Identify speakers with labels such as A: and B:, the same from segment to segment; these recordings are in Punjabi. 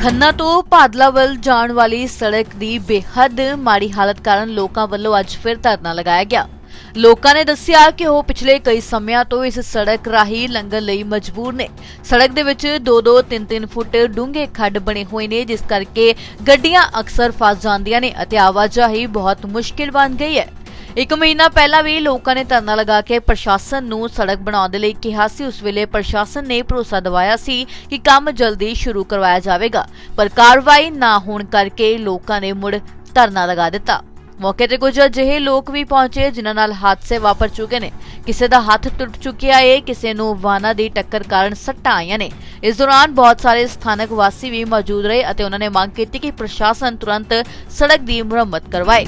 A: ਖੰਨਾ ਤੋਂ ਭਾਦਲਾ ਵੱਲ ਜਾਣ ਵਾਲੀ ਸੜਕ ਦੀ ਬੇਹੱਦ ਮਾੜੀ ਹਾਲਤ ਕਾਰਨ ਲੋਕਾਂ ਵੱਲੋਂ ਅੱਜ ਫਿਰ ਧਰਨਾ ਲਗਾਇਆ ਗਿਆ। ਲੋਕਾਂ ਨੇ ਦੱਸਿਆ ਕਿ ਉਹ ਪਿਛਲੇ ਕਈ ਸਮਿਆਂ ਤੋਂ ਇਸ ਸੜਕ ਰਾਹੀਂ ਲੰਘਣ ਲਈ ਮਜਬੂਰ ਨੇ। ਸੜਕ ਦੇ ਵਿੱਚ 2-2 3-3 ਫੁੱਟ ਡੂੰਘੇ ਖੱਡ ਬਣੇ ਹੋਏ ਨੇ, ਜਿਸ ਕਰਕੇ ਗੱਡੀਆਂ ਅਕਸਰ ਫਸ ਜਾਂਦੀਆਂ ਨੇ ਅਤੇ ਆਵਾਜਾਈ ਬਹੁਤ ਮੁਸ਼ਕਿਲ ਬਣ ਗਈ ਹੈ। ਇੱਕ ਮਹੀਨਾ ਪਹਿਲਾਂ ਵੀ ਲੋਕਾਂ ਨੇ ਧਰਨਾ ਲਗਾ ਕੇ ਪ੍ਰਸ਼ਾਸਨ ਨੂੰ ਸੜਕ ਬਣਾਉਣ ਦੇ ਲਈ ਕਿਹਾ ਸੀ। ਉਸ ਵੇਲੇ ਪ੍ਰਸ਼ਾਸਨ ਨੇ ਭਰੋਸਾ ਦਿਵਾਇਆ ਸੀ ਕਿ ਕੰਮ ਜਲਦੀ ਸ਼ੁਰੂ ਕਰਵਾਇਆ ਜਾਵੇਗਾ, ਪਰ ਕਾਰਵਾਈ ਨਾ ਹੋਣ ਕਰਕੇ ਲੋਕਾਂ ਨੇ ਮੁੜ ਧਰਨਾ ਲਗਾ ਦਿੱਤਾ। ਮੌਕੇ ਤੇ ਕੁਝ ਅਜਿਹੇ ਲੋਕ ਵੀ ਪਹੁੰਚੇ ਜਿਨ੍ਹਾਂ ਨਾਲ ਹਾਦਸੇ ਵਾਪਰ ਚੁੱਕੇ ਨੇ। ਕਿਸੇ ਦਾ ਹੱਥ ਟੁੱਟ ਚੁੱਕਿਆ ਏ, ਕਿਸੇ ਨੂੰ ਵਾਹਨਾਂ ਦੀ ਟੱਕਰ ਕਾਰਨ ਸੱਟਾਂ ਆਈਆਂ ਨੇ। ਇਸ ਦੌਰਾਨ ਬਹੁਤ ਸਾਰੇ ਸਥਾਨਕ ਵਾਸੀ ਵੀ ਮੌਜੂਦ ਰਹੇ ਅਤੇ ਉਹਨਾਂ ਨੇ ਮੰਗ ਕੀਤੀ ਕਿ ਪ੍ਰਸ਼ਾਸਨ ਤੁਰੰਤ ਸੜਕ ਦੀ ਮੁਰੰਮਤ ਕਰਵਾਏ।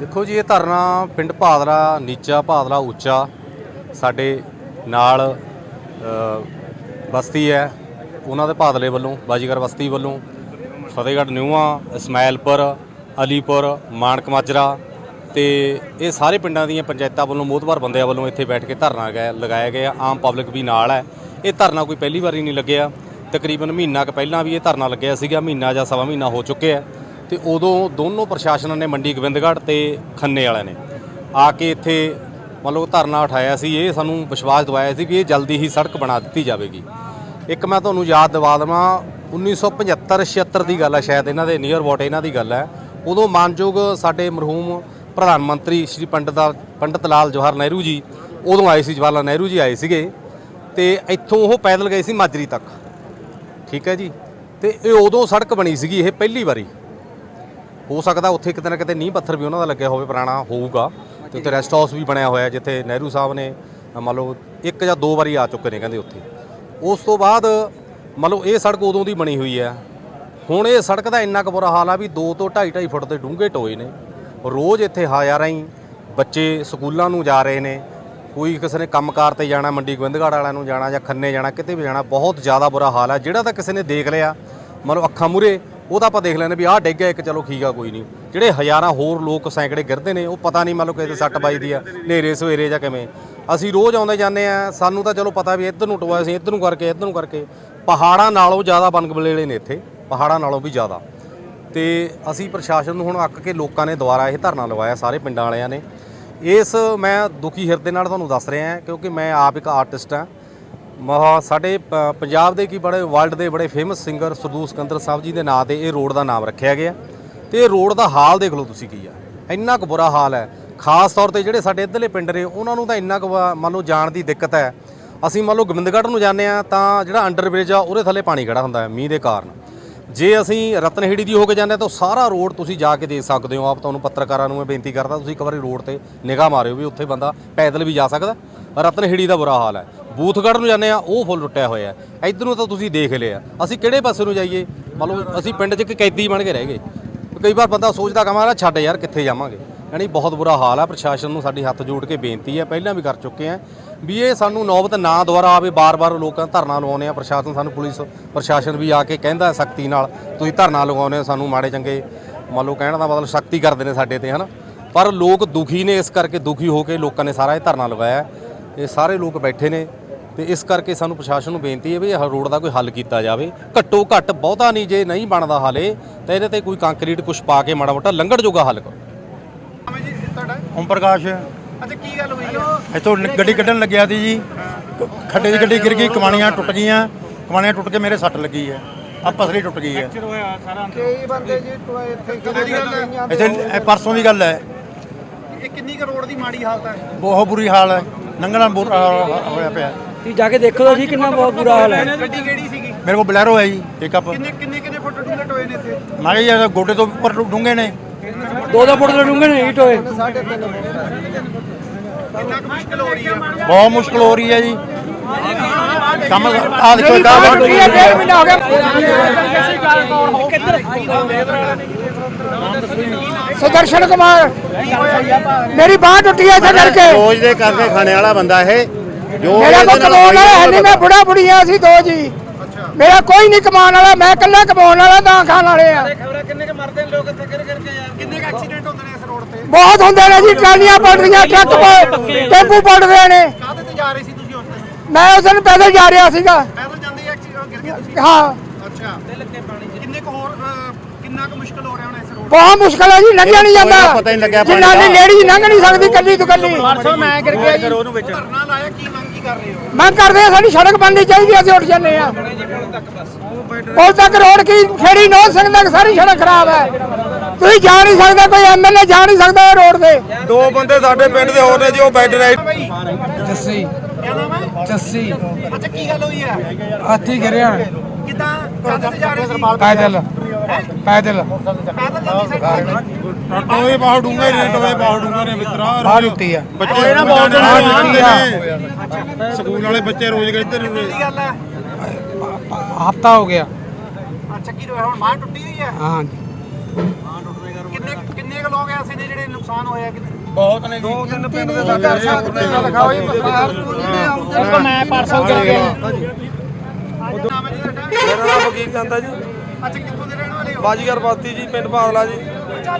B: ਦੇਖੋ ਜੀ, ਇਹ ਧਰਨਾ ਪਿੰਡ ਭਾਦਰਾ, ਨੀਚਾ ਭਾਦਰਾ, ਉੱਚਾ ਸਾਡੇ ਨਾਲ ਬਸਤੀ ਹੈ। ਉਹਨਾਂ ਦੇ ਭਾਦਲੇ ਵੱਲੋਂ, ਬਾਜੀਗਰ ਬਸਤੀ ਵੱਲੋਂ ਫਤਿਹਗੜ੍ਹ ਨਿਊਆਂ, ਇਸਮਾਇਲਪੁਰ, ਅਲੀਪੁਰ ਮਾਨਕ ਮਾਜਰਾ ਤੇ ਇਹ ਸਾਰੇ ਪਿੰਡਾਂ ਦੀਆਂ ਪੰਚਾਇਤਾਂ ਵੱਲੋਂ ਮੋਹਤਬਾਰ ਬੰਦਿਆਂ ਵੱਲੋਂ ਇੱਥੇ ਬੈਠ ਕੇ ਧਰਨਾ ਲਗਾਇਆ- ਲਗਾਇਆ ਗਿਆ। ਆਮ ਪਬਲਿਕ ਵੀ ਨਾਲ ਹੈ। ਇਹ ਧਰਨਾ ਕੋਈ ਪਹਿਲੀ ਵਾਰੀ ਨਹੀਂ ਲੱਗਿਆ। ਤਕਰੀਬਨ ਮਹੀਨਾ ਕੁ ਪਹਿਲਾਂ ਵੀ ਇਹ ਧਰਨਾ ਲੱਗਿਆ ਸੀਗਾ। ਮਹੀਨਾ ਜਾਂ ਸਵਾ ਮਹੀਨਾ ਹੋ ਚੁੱਕਿਆ ਤੇ ਉਦੋਂ ਦੋਨੋਂ ਪ੍ਰਸ਼ਾਸਨਾਂ ਨੇ ਮੰਡੀ ਗੋਬਿੰਦਗੜ੍ਹ ਤੇ ਖੰਨੇ ਵਾਲਿਆਂ ਨੇ ਆ ਕੇ ਇੱਥੇ ਮੰਨ ਲਓ ਧਰਨਾ ਉਠਾਇਆ ਸੀ, ਇਹ ਸਾਨੂੰ ਵਿਸ਼ਵਾਸ ਦਿਵਾਇਆ ਸੀ ਕਿ ਇਹ ਜਲਦੀ ਹੀ ਸੜਕ ਬਣਾ ਦਿੱਤੀ ਜਾਵੇਗੀ। ਇੱਕ ਮੈਂ ਤੁਹਾਨੂੰ ਯਾਦ ਦਿਵਾ ਦੇਵਾਂ 1975 76 ਦੀ ਗੱਲ ਹੈ ਸ਼ਾਇਦ ਇਹਨਾਂ ਦੇ, ਨੀਅਰ ਅਬਾਊਟ ਇਹਨਾਂ ਦੀ ਗੱਲ ਹੈ ਉਦੋਂ ਮਾਨਯੋਗ ਸਾਡੇ ਮਰਹੂਮ ਪ੍ਰਧਾਨ ਮੰਤਰੀ ਸ਼੍ਰੀ ਪੰਡਤ ਪੰਡਤ ਲਾਲ ਜਵਾਹਰ ਨਹਿਰੂ ਜੀ, ਉਦੋਂ ਆਏ ਸੀ, ਜਵਾਹਰ ਲਾਲ ਨਹਿਰੂ ਜੀ ਆਏ ਸੀਗੇ, ਤੇ ਇੱਥੋਂ ਉਹ ਪੈਦਲ ਗਏ ਸੀ ਮਾਜਰੀ ਤੱਕ। ਠੀਕ ਹੈ ਜੀ? ਤੇ ਇਹ ਉਦੋਂ ਸੜਕ ਬਣੀ ਸੀਗੀ, ਇਹ ਪਹਿਲੀ ਵਾਰੀ। ਹੋ ਸਕਦਾ ਉੱਥੇ ਕਿਤੇ ਨਾ ਕਿਤੇ ਨੀਂਹ ਪੱਥਰ ਵੀ ਉਹਨਾਂ ਦਾ ਲੱਗਿਆ ਹੋਵੇ, ਪੁਰਾਣਾ ਹੋਊਗਾ ਤੇ ਉੱਥੇ ਰੈਸਟ ਹਾਊਸ ਵੀ ਬਣਿਆ ਹੋਇਆ ਜਿੱਥੇ ਨਹਿਰੂ ਸਾਹਿਬ ਨੇ, ਮੰਨ ਲਓ, ਇੱਕ ਜਾਂ ਦੋ ਵਾਰੀ ਆ ਚੁੱਕੇ ਨੇ ਕਹਿੰਦੇ ਉੱਥੇ। ਉਸ ਤੋਂ ਬਾਅਦ, ਮੰਨ ਲਓ, ਇਹ ਸੜਕ ਉਦੋਂ ਦੀ ਬਣੀ ਹੋਈ ਹੈ। ਹੁਣ ਇਹ ਸੜਕ ਦਾ ਇੰਨਾ ਕੁ ਬੁਰਾ ਹਾਲ ਆ ਵੀ 2 ਤੋਂ 2.5 2.5 ਫੁੱਟ ਦੇ ਡੂੰਘੇ ਟੋਏ ਨੇ। ਰੋਜ਼ ਇੱਥੇ ਹਾਜ਼ਰ ਹੀ ਬੱਚੇ ਸਕੂਲਾਂ ਨੂੰ ਜਾ ਰਹੇ ਨੇ। ਕੋਈ ਕਿਸੇ ਨੇ ਕੰਮਕਾਰ ਤੇ ਜਾਣਾ, ਮੰਡੀ ਗੋਬਿੰਦਗੜ੍ਹ ਵਾਲਿਆਂ ਨੂੰ ਜਾਣਾ ਜਾਂ ਖੰਨੇ ਜਾਣਾ, ਕਿਤੇ ਵੀ ਜਾਣਾ, ਬਹੁਤ ਜ਼ਿਆਦਾ ਬੁਰਾ ਹਾਲ ਆ। ਜਿਹੜਾ ਤਾਂ ਕਿਸੇ ਨੇ ਦੇਖ ਲਿਆ, ਮੰਨ ਲਓ, ਅੱਖਾਂ ਮੂਰੇ ਉਹ ਤਾਂ ਆਪਾਂ ਦੇਖ ਲੈਂਦੇ ਵੀ ਆਹ ਡਿੱਗ ਗਿਆ, ਇੱਕ ਚਲੋ ਠੀਕ ਆ, ਕੋਈ ਨਹੀਂ। ਜਿਹੜੇ ਹਜ਼ਾਰਾਂ ਹੋਰ ਲੋਕ ਸੈਂਕੜੇ ਗਿਰਦੇ ਨੇ, ਉਹ ਪਤਾ ਨਹੀਂ ਮੰਨ ਲਓ ਕਿਸੇ ਸੱਟ ਵੱਜਦੀ ਆ ਨੇਰੇ ਸਵੇਰੇ ਜਾਂ ਕਿਵੇਂ। ਅਸੀਂ ਰੋਜ਼ ਆਉਂਦੇ ਜਾਂਦੇ ਆ, ਸਾਨੂੰ ਤਾਂ ਚਲੋ ਪਤਾ ਵੀ ਇੱਧਰ ਨੂੰ ਟੋਆ ਅਸੀਂ ਇੱਧਰ ਨੂੰ ਕਰਕੇ, ਇੱਧਰ ਨੂੰ ਕਰਕੇ। ਪਹਾੜਾਂ ਨਾਲੋਂ ਜ਼ਿਆਦਾ ਬਨਗਬਲੇਲੇ ਨੇ ਇੱਥੇ, ਪਹਾੜਾਂ ਨਾਲੋਂ ਵੀ ਜ਼ਿਆਦਾ। ਤੇ ਅਸੀਂ ਪ੍ਰਸ਼ਾਸਨ ਨੂੰ ਹੁਣ ਅੱਕ ਕੇ ਲੋਕਾਂ ਨੇ ਦੁਬਾਰਾ ਇਹ ਧਰਨਾ ਲਵਾਇਆ, ਸਾਰੇ ਪਿੰਡਾਂ ਵਾਲਿਆਂ ਨੇ। ਇਸ ਮੈਂ ਦੁਖੀ ਹਿਰਦੇ ਨਾਲ ਤੁਹਾਨੂੰ ਦੱਸ ਰਿਹਾ, ਕਿਉਂਕਿ ਮੈਂ ਆਪ ਇੱਕ ਆਰਟਿਸਟ ਹਾਂ। ਮਹਾ ਸਾਡੇ ਪ- ਪੰਜਾਬ ਦੇ ਕੀ ਬੜੇ ਵਰਲਡ ਦੇ ਬੜੇ ਫੇਮਸ ਸਿੰਗਰ ਸਰਦੂਲ ਸਿਕੰਦਰ ਸਾਹਿਬ ਜੀ ਦੇ ਨਾਂ ਤੇ ਇਹ ਰੋਡ ਦਾ ਨਾਮ ਰੱਖਿਆ ਗਿਆ। ਤੇ ਇਹ ਰੋਡ ਦਾ ਹਾਲ ਦੇਖ ਲਓ ਤੁਸੀਂ ਕੀ ਆ। ਇੰਨਾ ਕੁ ਬੁਰਾ ਹਾਲ ਹੈ। ਖਾਸ ਤੌਰ ਤੇ ਜਿਹੜੇ ਸਾਡੇ ਇੱਧਰਲੇ ਪਿੰਡ ਨੇ, ਉਹਨਾਂ ਨੂੰ ਤਾਂ ਇੰਨਾ ਕੁ ਵਾ- ਮੰਨ ਲਓ ਜਾਣ ਦੀ ਦਿੱਕਤ ਹੈ। ਅਸੀਂ ਮੰਨ ਲਓ ਗੋਬਿੰਦਗੜ੍ਹ ਨੂੰ ਜਾਂਦੇ ਆ ਤਾਂ ਜਿਹੜਾ ਅੰਡਰਬ੍ਰਿਜ ਆ, ਉਹਦੇ ਥੱਲੇ ਪਾਣੀ ਖੜਾ ਹੁੰਦਾ ਹੈ, ਮੀਂਹ ਦੇ ਕਾਰਨ। ਜੇ ਅਸੀਂ ਰਤਨਹੇੜੀ ਦੀ ਹੋ ਕੇ ਜਾਂਦੇ ਹਾਂ ਤਾਂ ਸਾਰਾ ਰੋਡ ਤੁਸੀਂ ਜਾ ਕੇ ਦੇਖ ਸਕਦੇ ਹੋ। ਆਪ ਤੁਹਾਨੂੰ ਪੱਤਰਕਾਰਾਂ ਨੂੰ ਮੈਂ ਬੇਨਤੀ ਕਰਦਾ, ਤੁਸੀਂ ਇੱਕ ਵਾਰੀ ਰੋਡ ਤੇ ਨਿਗਾਹ ਮਾਰਿਓ ਵੀ ਉੱਥੇ ਬੰਦਾ ਪੈਦਲ ਵੀ ਜਾ ਸਕਦਾ। ਰਤਨਹੇੜੀ ਦਾ ਬੁਰਾ ਹਾਲ ਹੈ। ਬੂਥਗੜ੍ਹ ਨੂੰ ਜਾਂਦੇ ਆ, ਉਹ ਫੁੱਲ ਟੁੱਟਿਆ ਹੋਇਆ ਹੈ। ਇੱਧਰ ਨੂੰ ਤਾਂ ਤੁਸੀਂ ਦੇਖ ਲਿਆ। ਅਸੀਂ ਕਿਹੜੇ ਪਾਸੇ ਨੂੰ ਜਾਈਏ? ਮੰਨ ਲਓ ਅਸੀਂ ਪਿੰਡ 'ਚ ਇੱਕ ਕੈਦੀ ਬਣ ਕੇ ਰਹਿ ਗਏ। ਕਈ ਵਾਰ ਬੰਦਾ ਸੋਚਦਾ ਕਮਾਰਾ ਛੱਡ ਯਾਰ, ਕਿੱਥੇ ਜਾਵਾਂਗੇ? ਯਾਨੀ ਬਹੁਤ ਬੁਰਾ ਹਾਲ ਆ, ਪ੍ਰਸ਼ਾਸਨ ਨੂੰ ਸਾਡੀ ਹੱਥ ਜੋੜ ਕੇ ਬੇਨਤੀ ਹੈ, ਪਹਿਲਾਂ ਵੀ ਕਰ ਚੁੱਕੇ ਆ ਵੀ ਇਹ ਸਾਨੂੰ ਨੌਬਤ ਨਾ ਦੁਬਾਰਾ ਆਵੇ, ਬਾਰ-ਬਾਰ ਲੋਕਾਂ ਧਰਨਾ ਲਗਾਉਂਦੇ ਆ ਪ੍ਰਸ਼ਾਸਨ ਸਾਨੂੰ, ਪੁਲਿਸ ਪ੍ਰਸ਼ਾਸਨ ਵੀ ਆ ਕੇ ਕਹਿੰਦਾ ਸਖਤੀ ਨਾਲ, ਤੁਸੀਂ ਧਰਨਾ ਲਗਾਉਂਦੇ ਹੋ, ਸਾਨੂੰ ਮਾੜੇ ਚੰਗੇ, ਮੰਨ ਲਓ ਕਹਿਣ ਦਾ ਮਤਲਬ ਸਖਤੀ ਕਰਦੇ ਨੇ ਸਾਡੇ ਤੇ, ਹਨਾ? ਪਰ ਲੋਕ ਦੁਖੀ ਨੇ, ਇਸ ਕਰਕੇ ਦੁਖੀ ਹੋ ਕੇ ਲੋਕਾਂ ਨੇ ਸਾਰਾ ਇਹ ਧਰਨਾ ਲਗਾਇਆ। ਇਹ ਸਾਰੇ ਲੋਕ ਬੈਠੇ ਨੇ। ਤੇ ਇਸ ਕਰਕੇ ਸਾਨੂੰ ਪ੍ਰਸ਼ਾਸਨ ਨੂੰ ਬੇਨਤੀ ਹੈ ਵੀ ਇਹ ਰੋਡ ਦਾ ਕੋਈ ਹੱਲ ਕੀਤਾ ਜਾਵੇ। ਘੱਟੋ ਘੱਟ ਬਹੁਤਾ ਨਹੀਂ ਜੇ ਨਹੀਂ ਬਣਦਾ ਹਾਲੇ ਤਾਂ ਇਹਦੇ ਤੇ ਕੋਈ ਕੰਕਰੀਟ ਕੁਛ ਪਾ ਕੇ ਮਾੜਾ ਮੋਟਾ ਲੰਘਣ ਜੋਗਾ ਹੱਲ ਕਰੋ।
C: ਨਾਮ ਜੀ ਤੁਹਾਡਾ?
D: ਓਮ ਪ੍ਰਕਾਸ਼।
C: ਅੱਛਾ ਕੀ ਗੱਲ ਹੋਈ ਆ
D: ਇੱਥੋਂ ਗੱਡੀ ਕੱਢਣ ਲੱਗਿਆ ਸੀ ਜੀ। ਖੱਡੇ ਦੀ ਗੱਡੀ ਗਿਰ ਗਈ ਕਮਾਣੀਆਂ ਟੁੱਟ ਗਈਆਂ। ਕਮਾਣੀਆਂ ਟੁੱਟ ਕੇ ਮੇਰੇ ਸੱਟ ਲੱਗੀ ਹੈ। ਆ ਪਸਲੀ ਟੁੱਟ ਗਈ ਹੈ।
C: ਕਈ ਬੰਦੇ ਜੀ ਟੋਏ ਇੱਥੇ ਹੈ
D: ਇਹ ਪਰਸੋਂ ਦੀ ਗੱਲ ਹੈ।
C: ਇਹ ਕਿੰਨੀ ਕਰੋੜ ਦੀ ਮਾੜੀ ਹਾਲਤ ਹੈ?
D: ਬਹੁਤ ਬੁਰੀ ਹਾਲ ਹੈ। ਲੰਘਣਾ ਬੁਰਾ ਹੋਇਆ ਪਿਆ।
E: ਤੁਸੀਂ ਜਾ ਕੇ ਦੇਖੋ ਤਾਂ ਜੀ ਕਿੰਨਾ ਬਹੁਤ ਬੁਰਾ ਹਾਲ ਹੈ।
C: ਗੱਡੀ ਕਿਹੜੀ ਸੀਗੀ?
D: ਮੇਰੇ ਕੋਲ ਬਲੈਰੋ ਹੈ ਜੀ ਪਿਕਅਪ
C: ਕਿੰਨੇ ਕਿੰਨੇ ਕਿੰਨੇ ਫੁੱਟ ਡੂੰਘੇ ਟੋਏ ਨੇ ਇੱਥੇ?
D: ਮੈਂ ਕਿਹਾ ਯਾਰ ਗੋਡੇ ਤੋਂ ਉੱਪਰ ਡੂੰਘੇ ਨੇ।
E: ਦੋ ਦੋ ਫੁੱਟ ਦੇ ਡੂੰਘੇ ਨੇ ਈਟ ਹੋਏ
C: ਕਿੰਨਾ ਕੁ ਮੁਸ਼ਕਲ ਹੋ ਰਹੀ ਆ?
D: ਬਹੁਤ ਮੁਸ਼ਕਲ ਹੋ ਰਹੀ ਹੈ ਜੀ। ਕੰਮ ਆ ਦੇਖੋ ਇੱਦਾਂ
E: ਮਹੀਨਾ ਹੋ ਗਿਆ। ਸੁਦਰਸ਼ਨ ਕੁਮਾਰ ਮੇਰੀ ਬਾਹ ਟੁੱਟੀ ਐ ਇਸੇ ਕਰਕੇ।
F: ਰੋਜ਼ ਦੇ ਕਰਕੇ ਖਾਣੇ ਵਾਲਾ ਬੰਦਾ ਇਹ। ਜੋ
E: ਮੇਰਾ ਕੋਈ ਕਮਾਉਣ ਵਾਲਾ ਹੈ ਨਹੀਂ ਮੈਂ ਬੁੜਾ ਬੁੜੀਆਂ ਸੀ ਦੋ ਜੀ। ਮੇਰਾ ਕੋਈ ਨਹੀਂ ਕਮਾਉਣ ਵਾਲਾ ਮੈਂ ਇਕੱਲਾ ਕਮਾਉਣ ਵਾਲਾ ਤਾਂ ਖਾਣ ਵਾਲੇ ਆ।
C: ਖਬਰਾਂ ਕਿੰਨੇ ਕ ਮਰਦੇ ਨੇ ਲੋਕ ਇੱਥੇ ਗਿਰ ਗਿਰ ਕੇ ਯਾਰ ਕਿੰਨੇ ਕ ਐਕਸੀਡੈਂਟ ਹੁੰਦੇ ਨੇ ਇਸ ਰੋਡ ਤੇ?
E: ਬਹੁਤ ਹੁੰਦੇ ਨੇ ਜੀ ਟਰਾਲੀਆਂ ਪਲਟਦੀਆਂ ਟਰੱਕ ਟੈਂਪੂ ਪਲਟਦੇ ਨੇ।
C: ਕਾਹਦੇ ਤੇ ਜਾ ਰਹੇ ਸੀ ਤੁਸੀਂ ਉਸ time?
E: ਮੈਂ ਉਸ ਦਿਨ ਪੈਦਲ ਜਾ ਰਿਹਾ ਸੀਗਾ।
C: ਪੈਦਲ ਜਾਂਦੇ ਐਕਸੀਡੈਂਟ ਗਿਰ ਗਿਆ
E: ਹਾਂ
C: ਅੱਛਾ ਤੇ ਲੱਗੇ ਪਾਣੀ ਕਿੰਨੇ ਕੁ ਹੋਰ ਅਹ, ਕਿੰਨਾ ਕੁ ਮੁਸ਼ਕਲ ਹੋ ਰਿਹਾ ਹੁਣ ਇਸ ਰੋਡ
E: ਬਹੁਤ ਮੁਸ਼ਕਲ ਹੈ ਜੀ ਲੰਘਿਆ ਨਹੀਂ ਜਾਂਦਾ।
F: ਪਤਾ ਨਹੀਂ ਲੱਗਿਆ ਦਾ।
E: ਲੇਡੀ ਲੰਘ ਨਹੀਂ ਸਕਦੀ ਕੱਲੀ ਤੋਂ ਕੱਲੀ
C: ਪਰਸੋਂ ਮੈਂ ਗਿਰ ਗਿਆ ਜੀ ਧਰਨਾ ਲਾਇਆ ਕੀ ਮੰਗ ਕੀ ਕਰ ਰਹੇ ਹੋ?
E: ਮੈਂ ਕਰਦੇ ਆ ਸਾਡੀ ਸੜਕ ਬਣਨੀ ਚਾਹੀਦੀ ਅਸੀਂ ਉੱਠ ਜੰਨੇ ਆ। ਪੁਲ ਤੱਕ ਰੋਡ ਕੀ ਖੇੜੀ ਨੋ ਸਿੰਘ ਤੱਕ ਸਾਰੀ ਸੜਕ ਖਰਾਬ ਹੈ। ਤੁਸੀਂ ਜਾ ਨਹੀਂ ਸਕਦਾ ਕੋਈ ਐਮਐਲਏ ਜਾ ਨਹੀਂ ਸਕਦਾ ਇਹ ਰੋਡ ਤੇ।
G: ਦੋ ਬੰਦੇ ਸਾਡੇ ਪਿੰਡ ਦੇ ਹੋਰ ਨੇ ਜੀ ਉਹ ਬੈਠ ਰਹੇ
E: ਜੱਸੀ। ਜੱਸੀ।
C: ਅੱਛਾ ਕੀ ਗੱਲ ਹੋਈ ਹੈ?
E: ਹਾਥੀ ਗਿਰਿਆ।
C: ਕਿਦਾਂ? ਕਾਹਦੇ ਤੇ ਜਾ ਰਹੇ ਸੀ?
E: ਪੈਦਲ। ਪੈਦਲ।
C: ਜਾਂਦੀ
D: ਟੋਏ ਬਾਹਰ ਡੂੰਘੇ ਨੇ ਟੋਏ ਬਾਹਰ ਡੂੰਘੇ ਨੇ ਮਿੱਤਰਾ
E: ਬਾਹਰ ਉੱਤੀ ਆ।
D: ਬੱਚੇ ਨਾ ਬਹੁਤ ਸਕੂਲ ਵਾਲੇ ਬੱਚੇ ਰੋਜ਼ ਗਏ ਇੱਧਰ
E: ਹਫਤਾ ਹੋ ਗਿਆ।
C: ਅੱਛਾ ਕੀ ਹੋਇਆ ਹੁਣ ਮਾਂ ਟੁੱਟੀ ਹੋਈ ਹੈ
E: ਹਾਂ।
C: ਕਿੰਨੇ ਕਿੰਨੇ ਕੁ ਲੋਕ ਐਸੇ ਨੇ ਜਿਹੜੇ ਨੁਕਸਾਨ ਹੋਇਆ ਕਿੰਨੇ
G: ਬਹੁਤ ਨੇ ਦੋ ਤਿੰਨ ਪਿੰਡ ਦੇ ਸਾਡੇ
E: ਦਿਖਾਓ ਜੀ ਮੈਂ ਪਰਸੋਂ ਗਿਰ ਗਿਆ
C: ਨਾਮ ਹੈ। ਜੀ ਤੁਹਾਡਾ
G: ਮੇਰਾ ਨਾਮ ਵਕੀਲ ਜਾਂਦਾ ਜੀ
C: ਅੱਛਾ ਕਿੱਥੋਂ ਦੇ
G: ਬਾਜੀਗਰ ਬਸਤੀ ਜੀ ਪਿੰਡ ਬਾਦਲਾ ਜੀ।
C: ਧਰਨਾ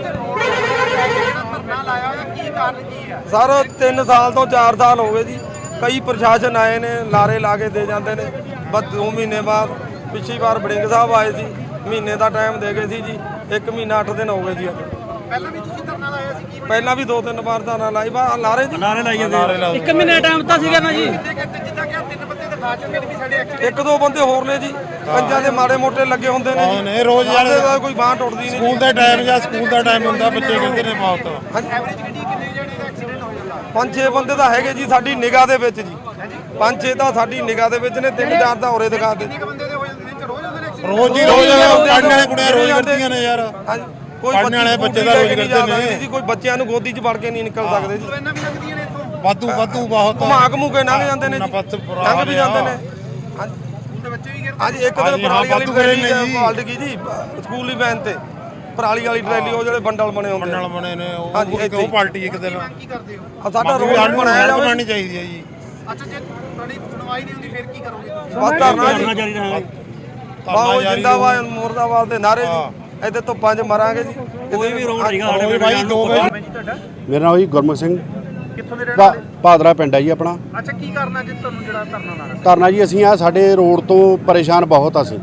G: ਸਰ 3 ਸਾਲ ਤੋਂ 4 ਸਾਲ ਹੋ ਗਏ ਜੀ। ਕਈ ਪ੍ਰਸ਼ਾਸਨ ਆਏ ਨੇ ਲਾਰੇ ਲਾ ਕੇ ਦੇ ਜਾਂਦੇ ਨੇ। ਬਸ 2 ਮਹੀਨੇ ਬਾਅਦ ਪਿਛਲੀ ਵਾਰ ਬੜਿੰਗ ਸਾਹਿਬ ਆਏ ਸੀ। ਮਹੀਨੇ ਦਾ ਟਾਈਮ ਦੇ ਗਏ ਸੀ ਜੀ। 1 ਮਹੀਨਾ 8 ਦਿਨ ਹੋ ਗਏ ਜੀ ਅੱਜ।
C: ਪਹਿਲਾਂ ਵੀ ਤੁਸੀਂ ਧਰਨਾ ਲਾਇਆ ਸੀ ਕੀ
G: ਪਹਿਲਾਂ ਵੀ ਦੋ ਤਿੰਨ ਵਾਰ ਦਾ ਲਾਈ ਬਾ ਲਾਰੇ ਜੀ।
E: ਇੱਕ ਮਹੀਨੇ ਟਾਈਮ ਤਾਂ ਸੀਗਾ ਨਾ ਜੀ।
C: ਕਿੰਨੇ ਕਹਿੰਦੇ ਜਿੱਦਾਂ ਕਿ ਆਹ ਤਿੰਨ ਬੰਦੇ ਦਿਖਾ ਚੁੱਕੇ ਨੇ ਵੀ ਸਾਡੇ ਐਕਸੀਡੈਂਟ
G: ਇੱਕ ਦੋ ਬੰਦੇ ਹੋਰ ਨੇ ਜੀ। ਪੰਜਾਂ ਦੇ ਮਾੜੇ ਮੋਟੇ ਲੱਗੇ ਹੁੰਦੇ ਨੇ
D: ਹਾਂ,
G: ਜੀ
D: ਨੇ, ਰੋਜ਼
G: ਸਾਡੇ ਦਾ ਕੋਈ ਬਾਂਹ ਟੁੱਟਦੀ ਨਹੀਂ
D: ਸਕੂਲ ਦਾ ਟਾਈਮ ਜਾਂ ਸਕੂਲ ਦਾ ਟਾਈਮ ਹੁੰਦਾ ਬੱਚੇ ਕਹਿੰਦੇ ਨੇ ਬਹੁਤ।
G: ਪੰਜ ਛੇ ਬੰਦੇ ਤਾਂ ਹੈਗੇ ਜੀ ਸਾਡੀ ਨਿਗਾਹ ਦੇ ਵਿੱਚ ਜੀ। ਪੰਜ ਛੇ ਤਾਂ ਸਾਡੀ ਨਿਗਾਹ ਦੇ ਵਿੱਚ ਨੇ ਤਿੰਨ ਚਾਰ ਤਾਂ ਹੋਰੇ ਦਿਖਾ ਦੇ।
C: ਨੇ ਰੋਜ਼ ਨੇ
D: ਹੀ ਰੋਜ਼ ਪੜ੍ਹਨ ਵਾਲੇ ਕੁੜੀਆਂ ਰੋਜ਼ ਕਰਦੀਆਂ ਨੇ ਯਾਰ।
G: ਹਾਂਜੀ। ਕੋਈ
D: ਪੜ੍ਹਨ ਵਾਲੇ ਬੱਚੇ ਤਾਂ ਰੋਜ਼ ਕਰਦੇ ਨੇ।
G: ਜੀ ਕੋਈ ਬੱਚਿਆਂ ਨੂੰ ਗੋਦੀ 'ਚ ਵੜ ਕੇ ਨਹੀਂ ਨਿਕਲ ਸਕਦੇ ਜੀ।
C: ਨੇ
D: ਵਾਧੂ ਵਾਧੂ ਬਹੁਤ।
G: ਘੁਮਾ ਘਮੂ ਕੇ ਲੰਘ ਜਾਂਦੇ ਨੇ
D: ਨਾ
G: ਜੀ।
D: ਬੱਸ ਬੁਰਾ
G: ਲੰਘ ਵੀ ਜਾਂਦੇ। ਨੇ। ਹਾਂਜੀ।
C: ਦੇ ਬੱਚੇ ਵੀ ਗਿਰਦੇ।
G: ਹਾਂਜੀ ਇੱਕ ਦਿਨ
D: ਹਾਂਜੀ, ਹਾਂ,
G: ਪਰਾਲੀ ਵਾਲੀ
D: ਵਾਧੂ ਕਰੇ ਨੇ
G: ਟਰੈਲੀ
D: ਜੀ।
G: ਪਾਲਟ ਗਈ ਜੀ ਸਕੂਲ ਦੀ ਵੈਨ ਤੇ। ਪਰਾਲੀ ਵਾਲੀ ਟਰੈਲੀ ਉਹ ਜਿਹੜੇ ਬੰਡਲ ਬਣੇ ਹੁੰਦੇ
D: ਮੰਡਲ ਬਣੇ ਨੇ ਉਹ
G: ਹਾਂਜੀ,
D: ਇੱਕ
G: ਇੱਥੇ
D: ਉਹ
G: ਹੀ।
D: ਪਾਰਟੀ ਇੱਕ ਦਿਨ?
C: ਕੀ ਕਰਦੇ ਹੋ?
G: ਆ ਸਾਡਾ
D: ਬਾਕੀ
G: ਰੋਡ
D: ਸਾਨੂੰ
G: ਬਣਾਇਆ
D: ਸੜਕ
G: ਜਾਵੇ।
D: ਬਣਨੀ ਚਾਹੀਦੀ ਹੈ ਜੀ।
C: ਅੱਛਾ ਜੇ ਤੁਹਾਡੀ ਸੁਣਵਾਈ ਨਹੀਂ ਹੁੰਦੀ ਫਿਰ ਕੀ ਕਰੋਗੇ? ਤੁਸੀਂ?
G: ਬਸ। ਧਰਨਾ ਜੀ ਬਾਹੋ
D: ਜਾਰੀ
G: ਜਿੰਦਾਬਾਦ ਮੁਰਦਾਬਾਦ ਦੇ ਨਾਰੇ ਜੀ। ਇੱਥੇ ਤੋਂ ਪੰਜ ਮਰਾਂਗੇ ਜੀ। ਕੋਈ ਵੀ ਰੋਡ
D: ਰੋਜ਼ ਬਾਈ ਦੋ ਵਜੇ।
F: ਮੇਰਾ ਨਾਮ ਜੀ ਗੁਰਮੁਖ ਸਿੰਘ।
C: ਕਿੱਥੋਂ ਦੇ ਰਹਿਣ
F: ਭਾ-
C: ਵਾਲੇ?
F: ਭਾਦਰਾ ਪਿੰਡ ਹੈ ਜੀ ਆਪਣਾ।
C: ਅੱਛਾ ਕੀ ਕਰਨਾ ਜੇ ਤੁਹਾਨੂੰ ਜਿਹੜਾ ਧਰਨਾ ਲਾ ਰਿਹਾ?
F: ਧਰਨਾ ਜੀ ਅਸੀਂ ਆ ਸਾਡੇ ਰੋਡ ਤੋਂ ਪਰੇਸ਼ਾਨ ਬਹੁਤ ਅਸੀਂ।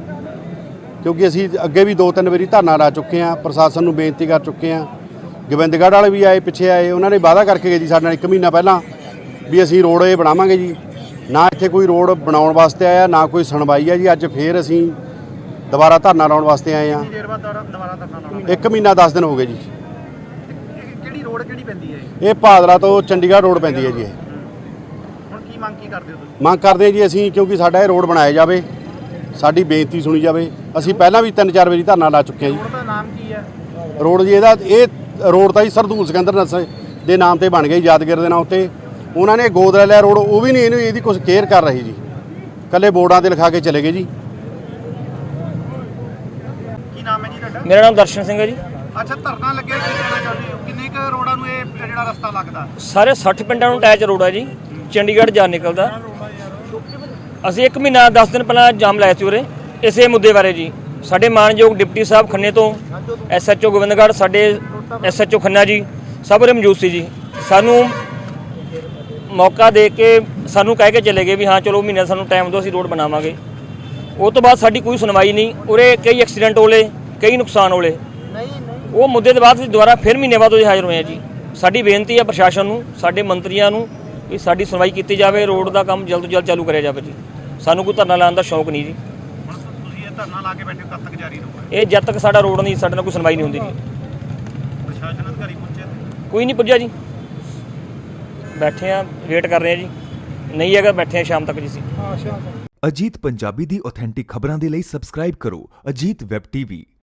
F: ਕਿਉਂਕਿ ਅਸੀਂ ਅੱਗੇ ਵੀ ਦੋ ਤਿੰਨ ਵਾਰੀ ਧਰਨਾ ਲਾ ਚੁੱਕੇ ਆ ਪ੍ਰਸ਼ਾਸਨ ਨੂੰ ਬੇਨਤੀ ਕਰ ਚੁੱਕੇ ਆ। ਗੋਬਿੰਦਗੜ੍ਹ ਵਾਲੇ ਵੀ ਆਏ ਪਿੱਛੇ ਆਏ ਉਹਨਾਂ ਨੇ ਵਾਅਦਾ ਕਰਕੇ ਗਏ ਜੀ ਸਾਡੇ ਨਾਲ ਇੱਕ ਮਹੀਨਾ ਪਹਿਲਾਂ ਵੀ ਅਸੀਂ ਰੋਡ ਇਹ ਬਣਾਵਾਂਗੇ ਜੀ। ਨਾ ਇੱਥੇ ਕੋਈ ਰੋਡ ਬਣਾਉਣ ਵਾਸਤੇ ਆਇਆ ਨਾ ਕੋਈ ਸੁਣਵਾਈ ਹੈ ਜੀ। ਅੱਜ ਫੇਰ ਅਸੀਂ ਦੁਬਾਰਾ ਧਰਨਾ ਲਾਉਣ ਵਾਸਤੇ ਆਏ ਆ।
C: ਦੇਰ ਬਾਅਦ ਦੁਬਾਰਾ ਦੁਬਾਰਾ ਧਰਨਾ ਲਾਉਣਾ?
F: ਇੱਕ ਮਹੀਨਾ 10 ਦਿਨ ਹੋ ਗਏ ਜੀ।
C: ਕਿਹੜੀ ਰੋਡ ਕਿਹੜੀ ਪੈਂਦੀ ਹੈ ਇਹ?
F: ਇਹ ਭਾਦਰਾ ਤੋਂ ਚੰਡੀਗੜ੍ਹ ਰੋਡ ਪੈਂਦੀ ਹੈ ਜੀ ਇਹ।
C: ਹੁਣ ਕੀ ਮੰਗ ਕੀ ਕਰਦੇ ਹੋ ਤੁਸੀਂ?
F: ਮੰਗ ਕਰਦੇ ਹਾਂ ਜੀ ਅਸੀਂ ਕਿਉਂਕਿ ਸਾਡਾ ਇਹ ਰੋਡ ਬਣਾਇਆ ਜਾਵੇ ਸਾਡੀ ਬੇਨਤੀ ਸੁਣੀ ਜਾਵੇ। ਅਸੀਂ ਪਹਿਲਾਂ ਵੀ ਤਿੰਨ ਚਾਰ ਵਾਰੀ ਧਰਨਾ ਲਾ ਚੁੱਕੇ ਹਾਂ ਜੀ।
C: ਰੋਡ ਦਾ ਨਾਮ ਕੀ ਹੈ?
F: ਰੋਡ ਜੀ ਇਹਦਾ ਇਹ ਰੋਡ ਤਾਂ ਜੀ ਸਰਦੂਲ ਸਿਕੰਦਰ ਨਸਰ ਦੇ ਨਾਮ ਤੇ ਬਣ ਗਿਆ ਜੀ, ਯਾਦਗਾਰ ਦੇ ਨਾਮ ਉੱਤੇ। ਉਹਨਾਂ ਨੇ ਗੋਦ ਲੈ ਲਿਆ ਰੋਡ ਉਹ ਵੀ ਨਹੀਂ ਇਹਨੂੰ ਇਹਦੀ ਕੁਝ ਕੇਅਰ ਕਰ ਰਹੀ ਜੀ। ਕੱਲੇ ਬੋਰਡਾਂ ਤੇ ਲਿਖਾ ਕੇ ਚਲੇ ਗਏ ਜੀ।
C: ਕੀ ਨਾਮ ਹੈ ਜੀ ਤੁਹਾਡਾ?
H: ਮੇਰਾ ਨਾਮ ਦਰਸ਼ਨ ਸਿੰਘ ਹੈ ਜੀ।
C: ਅੱਛਾ ਧਰਨਾ ਲੱਗਿਆ ਕੀ ਕਹਿਣਾ ਚਾਹੁੰਦੇ ਹੋ? ਕਿੰਨੇ ਕੁ ਰੋਡਾਂ ਨੂੰ ਇਹ ਜਿਹੜਾ ਰਸਤਾ ਲੱਗਦਾ?
H: ਸਾਰੇ 60 ਪਿੰਡਾਂ ਨੂੰ ਅਟੈਚ ਰੋਡ ਹੈ ਜੀ ਚੰਡੀਗੜ੍ਹ ਜਾ ਨਿਕਲਦਾ। ਅਸੀਂ ਇੱਕ ਮਹੀਨਾ 10 ਦਿਨ ਪਹਿਲਾਂ ਜਾਮ ਲਾਇਆ ਸੀ ਉਰੇ ਇਸੇ ਮੁੱਦੇ ਬਾਰੇ ਜੀ। ਸਾਡੇ ਮਾਨਯੋਗ ਡਿਪਟੀ ਸਾਹਿਬ ਖੰਨੇ ਤੋਂ ਐਸਐਚਓ ਗੋਬਿੰਦਗੜ੍ਹ ਸਾਡੇ ਐਸਐਚਓ ਖੰਨਾ ਜੀ ਸਭ ਉਰੇ ਮੌਜੂਦ ਸੀ ਜੀ। ਸਾਨੂੰ ਮੌਕਾ ਦੇ ਕੇ ਸਾਨੂੰ ਕਹਿ ਕੇ ਚਲੇ ਗਏ ਵੀ ਹਾਂ ਚਲੋ ਮਹੀਨਾ ਸਾਨੂੰ ਟਾਈਮ ਦਿਓ ਅਸੀਂ ਰੋਡ ਬਣਾਵਾਂਗੇ। ਉਹ ਤੋਂ ਬਾਅਦ ਸਾਡੀ ਕੋਈ ਸੁਣਵਾਈ ਨਹੀਂ ਉਰੇ ਕਈ ਐਕਸੀਡੈਂਟ ਹੋਲੇ ਕਈ ਨੁਕਸਾਨ ਹੋਲੇ। ਉਹ ਮੁੱਦੇ ਦੇ ਬਾਅਦ ਅਸੀਂ ਦੁਬਾਰਾ ਫਿਰ ਮਹੀਨੇ ਬਾਅਦ ਉਹਦੇ ਹਾਜ਼ਰ ਹੋਏ ਆ ਜੀ। ਸਾਡੀ ਬੇਨਤੀ ਹੈ ਪ੍ਰਸ਼ਾਸਨ ਨੂੰ ਸਾਡੇ ਮੰਤਰੀਆਂ ਨੂੰ ਵੀ ਸਾਡੀ ਸੁਣਵਾਈ ਕੀਤੀ ਜਾਵੇ ਰੋਡ ਦਾ ਕੰਮ ਜਲਦ ਤੋਂ ਜਲਦ ਚਾਲੂ ਕਰਿਆ ਜਾਵੇ ਜੀ। ਸਾਨੂੰ ਕੋਈ ਧਰਨਾ ਲਾਉਣ ਦਾ ਸ਼ੌਕ ਨਹੀਂ ਜੀ।
C: ਤੁਸੀਂ ਇਹ ਧਰਨਾ ਲਾ ਕੇ ਬੈਠੇ ਹੋ ਕਦ ਤੱਕ ਜਾਰੀ ਰਹੂਗਾ?
H: ਇਹ ਜਦ ਤੱਕ ਸਾਡਾ ਰੋਡ ਨਹੀਂ ਸਾਡੇ ਨਾਲ ਕੋਈ ਸੁਣਵਾਈ ਨਹੀਂ ਹੁੰਦੀ ਜੀ।
C: ਪ੍ਰਸ਼ਾਸਨ ਅਧਿਕਾਰੀ ਪਹੁੰਚੇ ਤੇ
H: ਕੋਈ ਨਹੀਂ ਪੁੱਜਿਆ ਜੀ। ਬੈਠੇ ਆ ਵੇਟ ਕਰ ਰਹੇ ਆ ਜੀ। ਨਹੀਂ ਹੈਗਾ ਬੈਠੇ ਆ ਸ਼ਾਮ ਤੱਕ ਜੀ ਅਸੀਂ।
I: ਅਜੀਤ ਪੰਜਾਬੀ ਦੀ ਆਥੈਂਟਿਕ ਖਬਰਾਂ ਦੇ ਲਈ ਸਬਸਕ੍ਰਾਈਬ ਕਰੋ ਅਜੀਤ ਵੈਬ ਟੀਵੀ